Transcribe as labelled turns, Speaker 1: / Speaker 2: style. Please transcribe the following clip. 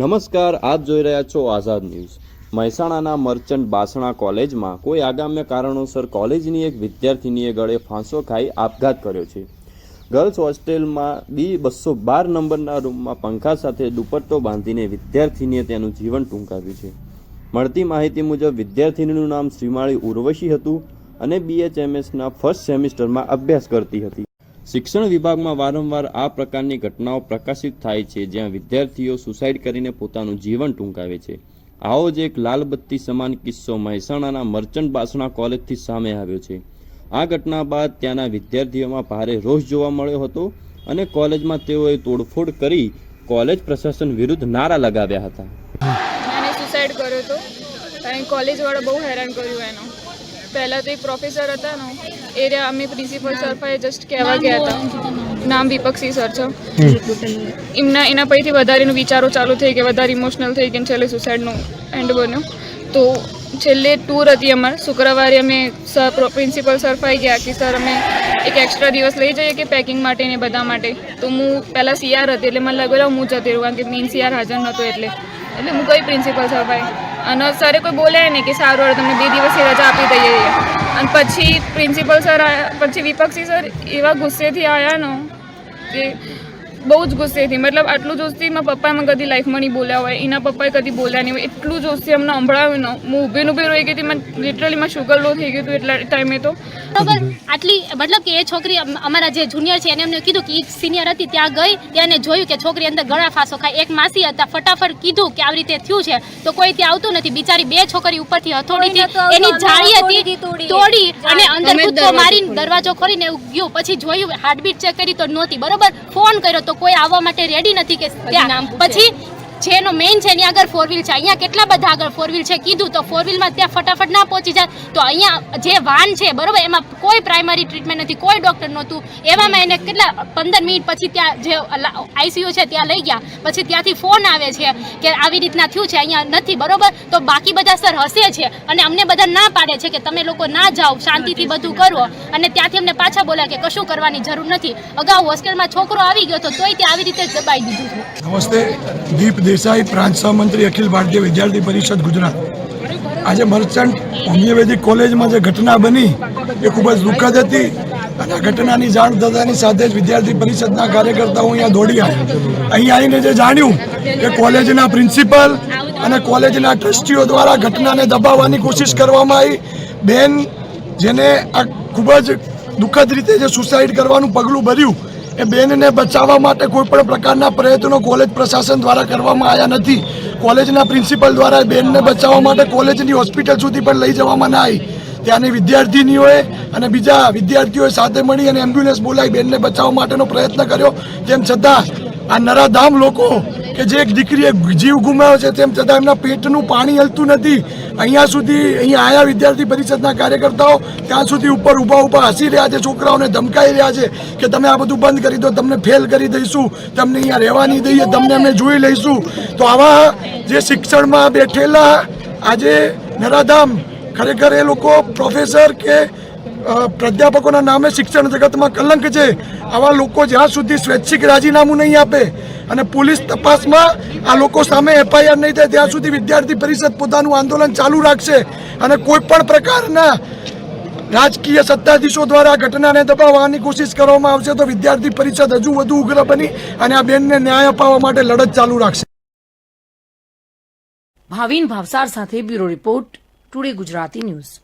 Speaker 1: નમસ્કાર, આપ જોઈ રહ્યા છો આઝાદ ન્યૂઝ. મહેસાણાના મર્ચન્ટ બાસણા કોલેજમાં કોઈ આગામ્ય કારણોસર કોલેજની એક વિદ્યાર્થીનીએ ગળે ફાંસો ખાઈ આપઘાત કર્યો છે. ગર્લ્સ હોસ્ટેલમાં બી બસો બાર નંબરના રૂમમાં પંખા સાથે દુપટ્ટો બાંધીને વિદ્યાર્થીનીએ તેનું જીવન ટૂંકાવ્યું છે. મળતી માહિતી મુજબ, વિદ્યાર્થીનીનું નામ શ્રીમાળી ઉર્વશી હતું અને બીએચએમએસના ફર્સ્ટ સેમિસ્ટરમાં અભ્યાસ કરતી હતી. શિક્ષણ વિભાગમાં વારંવાર આ પ્રકારની ઘટનાઓ પ્રકાશિત થાય છે, જ્યાં વિદ્યાર્થીઓ સુસાઇડ કરીને પોતાનું જીવન ટૂંકાવે છે. આવો જ એક લાલબત્તી સમાન કિસ્સો મહેસાણાના મર્ચન્ટ બાસણા કોલેજથી સામે આવ્યો છે. આ ઘટના બાદ ત્યાંના વિદ્યાર્થીઓમાં ભારે રોષ જોવા મળ્યો હતો અને કોલેજમાં તેઓએ તોડફોડ કરી કોલેજ પ્રશાસન વિરુદ્ધ નારા લગાવ્યા હતા.
Speaker 2: સુસાઇડ કર્યો હતો. કોલેજવાળા બહુ હેરાન કર્યું એનો. પહેલાં તો એક પ્રોફેસર હતા ને એ રહ્યા અમે પ્રિન્સિપલ સર પાસે જસ્ટ કહેવા ગયા હતા. નામ. વિપક્ષી સર છે. એમના એના પછીથી વધારેનું વિચારો ચાલુ થઈ ગયા વધારે ઇમોશનલ થઈ ગયા છેલ્લે સુસાઇડનું એન્ડ બન્યો. તો છેલ્લે ટૂર હતી અમારે. શુક્રવારે અમે સર પ્રિન્સિપલ સર ફાઈ ગયા કે સર અમે એક એક્સ્ટ્રા દિવસ લઈ જઈએ કે પેકિંગ માટે ને બધા માટે? તો હું પહેલાં સીઆર હતી એટલે મને લાગેલા હું જતી રહું. કારણ કે મેઇન સીઆર હાજર નહોતો એટલે. એટલે હું ગઈ પ્રિન્સિપલ સર પાસે અને સરે કોઈ બોલ્યા નહીં કે સારું, હવે તમને બે દિવસની રજા આપી દઈએ. અને પછી પ્રિન્સિપલ સર આવ્યા પછી વિપક્ષી સર એવા ગુસ્સેથી આવ્યા નો કે બહુ જ ગુસ્સેથી મતલબ આટલું જોશથી મારા પપ્પા મને કદી લાઈફમાં નહીં બોલ્યા હોય એના પપ્પાએ કદી બોલ્યા નહીં હોય. એટલું જોશથી અમને સંભળાવ્યું ને. હું ઊભી ઊભી રહી ગઈ હતી મને લિટરલી માં શુગર લો થઈ ગયું હતું એટલા ટાઈમે તો.
Speaker 3: બરોબર આટલી મતલબ કે એ છોકરી અમારા જે જુનિયર છે એને અમને કીધું કે સિનિયર હતી ત્યાં ગઈ ત્યાં જોયું કે છોકરી અંદર ગળા ફાંસો ખાય. એક માસી હતા ફટાફટ કીધું કે આવી રીતે થયું છે. તો કોઈ ત્યાં આવતું નથી. બિચારી બે છોકરી ઉપરથી હથોડીથી એની જાળી હતી તોડી અને અંદર કૂદકો મારીને દરવાજો ખોલીને ગયું. પછી જોયું હાર્ટબીટ ચેક કરી તો નહોતી. બરોબર? ફોન કર્યો તો કોઈ આવવા માટે રેડી નથી કે પછી જેનો મેઇન છે એની આગળ ફોર વ્હીલ છે. અહીંયા કેટલા બધા આગળ ફોર વ્હીલ છે? કીધું તો ફોર વ્હીલમાં ત્યાં ફટાફટ ના પહોંચી જાય. તો અહીંયા જે વાન છે બરોબર એમાં કોઈ પ્રાઇમરી ટ્રીટમેન્ટ નથી કોઈ ડૉક્ટર નહોતું. એવામાં એને કેટલા પંદર મિનિટ પછી ત્યાં જે આઈસીયુ છે ત્યાં લઈ ગયા. પછી ત્યાંથી ફોન આવે છે કે આવી રીતના થયું છે અહીંયા નથી બરોબર? તો બાકી બધા સર હસે છે અને અમને બધા ના પાડે છે કે તમે લોકો ના જાઓ શાંતિથી બધું કરો. અને ત્યાંથી અમને પાછા બોલ્યા કે કશું કરવાની જરૂર નથી. અગાઉ હોસ્ટેલમાં છોકરો આવી ગયો તો તોય ત્યાં આવી રીતે દબાઈ દીધું
Speaker 4: નમસ્તે દીપ દેસાઈ પ્રાંત સહમંત્રી અખિલ ભારતીય વિદ્યાર્થી પરિષદ ગુજરાત. આજે મર્ચન્ટ હોમિયોપેથિક કોલેજમાં જે ઘટના બની, એ ખૂબ જ દુઃખદ હતી. અને ઘટનાની જાણ થતાની સાથે જ વિદ્યાર્થી પરિષદના કાર્યકર્તાઓ અહીંયા દોડી આવ્યા. અહીં આવીને જે જાણ્યું કે કોલેજના પ્રિન્સિપલ અને કોલેજના ટ્રસ્ટીઓ દ્વારા ઘટનાને દબાવવાની કોશિશ કરવામાં આવી. બેન, જેને આ ખૂબ જ દુઃખદ રીતે જે સુસાઇડ કરવાનું પગલું ભર્યું એ બેનને બચાવવા માટે કોઈ પણ પ્રકારના પ્રયત્નો કોલેજ પ્રશાસન દ્વારા કરવામાં આવ્યા નથી. કોલેજના પ્રિન્સિપલ દ્વારા બેનને બચાવવા માટે કોલેજની હોસ્પિટલ સુધી પણ લઈ જવામાં ના આવી. ત્યાંની વિદ્યાર્થીનીઓએ અને બીજા વિદ્યાર્થીઓએ સાથે મળી અને એમ્બ્યુલન્સ બોલાવી બેનને બચાવવા માટેનો પ્રયત્ન કર્યો. તેમ છતાં આ નરાધામ લોકો કે જે એક દીકરીએ જીવ ગુમાવ્યો છે, તેમ છતાં એમના પેટનું પાણી હલતું નથી. અહીંયા સુધી અહીંયા આયા વિદ્યાર્થી પરિષદના કાર્યકર્તાઓ ત્યાં સુધી ઉપર ઊભા ઊભા હસી રહ્યા છે, છોકરાઓને ધમકાઈ રહ્યા છે કે તમે આ બધું બંધ કરી દો, તમને ફેલ કરી દઈશું, તમને અહીંયા રહેવા નહીં દઈએ, તમને અમે જોઈ લઈશું. તો આવા જે શિક્ષણમાં બેઠેલા આજે નરાધામ ખરેખર એ લોકો પ્રોફેસર કે પ્રાધ્યાપકોના નામે શિક્ષણ જગતમાં કલંક છે. આવા લોકો જ્યાં સુધી સ્વૈચ્છિક રાજીનામું નહીં આપે અને પોલીસ તપાસમાં આ લોકો સામે એફઆઈઆર નહીં થાય, ત્યાં સુધી વિદ્યાર્થી પરિષદ પોતાનું આંદોલન ચાલુ રાખશે અને કોઈ પણ પ્રકારના રાજકીય સત્તાધીશો દ્વારા ઘટનાને દબાવવાની કોશિશ કરવામાં આવશે તો વિદ્યાર્થી પરિષદ હજુ વધુ ઉગ્ર બની અને આ બેનને ન્યાય અપાવવા માટે લડત ચાલુ રાખશે.
Speaker 5: ભાવિન ભાવસાર સાથે bureau report, today Gujarati news.